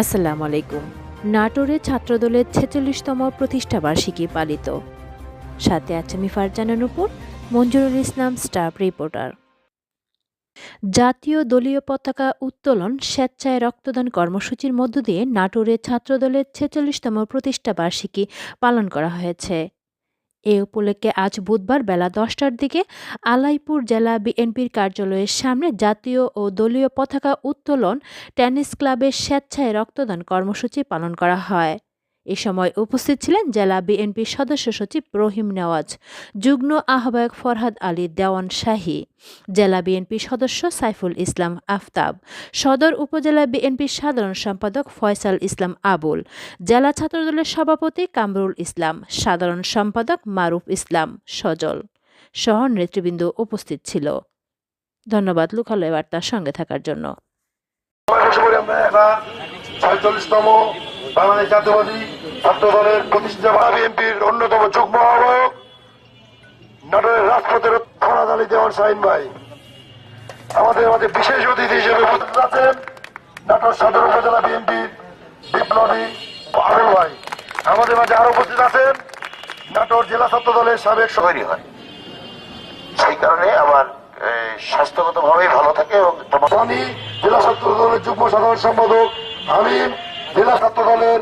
আসসালামু আলাইকুম নাটোরে ছাত্রদলের ছেচল্লিশতম প্রতিষ্ঠাবার্ষিকী পালিত। সাথে আছে আমি ফারজানা নুপুর মঞ্জুরুল ইসলাম, স্টাফ রিপোর্টার। জাতীয় দলীয় পতাকা উত্তোলন, স্বেচ্ছায় রক্তদান কর্মসূচির মধ্য দিয়ে নাটোরে ছাত্রদলের ছেচল্লিশতম প্রতিষ্ঠাবার্ষিকী পালন করা হয়েছে। এ উপলক্ষে আজ বুধবার বেলা দশটার দিকে আলাইপুর জেলা বিএনপির কার্যালয়ের সামনে জাতীয় ও দলীয় পতাকা উত্তোলন টেনিস ক্লাবের স্বেচ্ছায় রক্তদান কর্মসূচি পালন করা হয়। এ সময় উপস্থিত ছিলেন জেলা বিএনপির সদস্য সচিব রহিম নেওয়াজ, যুগ্ম আহ্বায়ক ফরহাদ আলী দেওয়ান শাহী, জেলা বিএনপির সদস্য সাইফুল ইসলাম আফতাব, সদর উপজেলা বিএনপির সাধারণ সম্পাদক ফয়সাল ইসলাম আবুল, জেলা ছাত্রদলের সভাপতি কামরুল ইসলাম, সাধারণ সম্পাদক মারুফ ইসলাম সজল সহ নেতৃবৃন্দ উপস্থিত ছিল। ধন্যবাদ লোকালয় বার্তার সঙ্গে থাকার জন্য। বাংলাদেশ জাতীয়বাদী ছাত্র দলের প্রতিষ্ঠা বিএনপির অন্যতম যুগ্ম আহ্বায়ক নাটোরের রাজপথের ফরাদ আলী দেওয়ান শাহিন ভাই। আমাদের মাঝে বিশেষ অতিথি হিসেবে উপস্থিত আছেন নাটোর সদর উপজেলা বিএনপির বিপ্লবী আবুল ভাই। আমাদের মাঝে আরও উপস্থিত আছেন নাটোর জেলা ছাত্র দলের সাবেক তৈরি হয়। সেই কারণে আমার স্বাস্থ্যগত ভাবেই ভালো থাকে এবং জেলা ছাত্র দলের যুগ্ম সাধারণ সম্পাদক আমিন জেলা ছাত্র দলের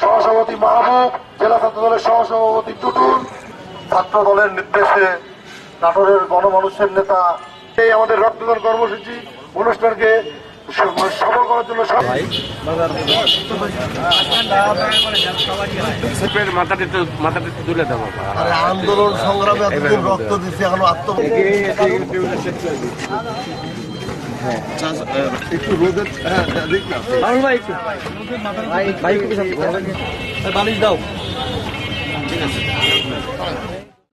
সহসভাপতি মাহবুব, জেলা ছাত্র দলের সহসভাপতি টুটুল ছাত্র দলের নির্দেশে নাটোরের গণমানুষের নেতা, এই আমাদের রক্তদান কর্মসূচি অনুষ্ঠানকে একটু একটু আন্দোলন সংগ্রামে এতদিন রক্ত দিচ্ছে এখনও আত্ম একটু রোদের হ্যাঁ দেখ না। বালিশ দাও।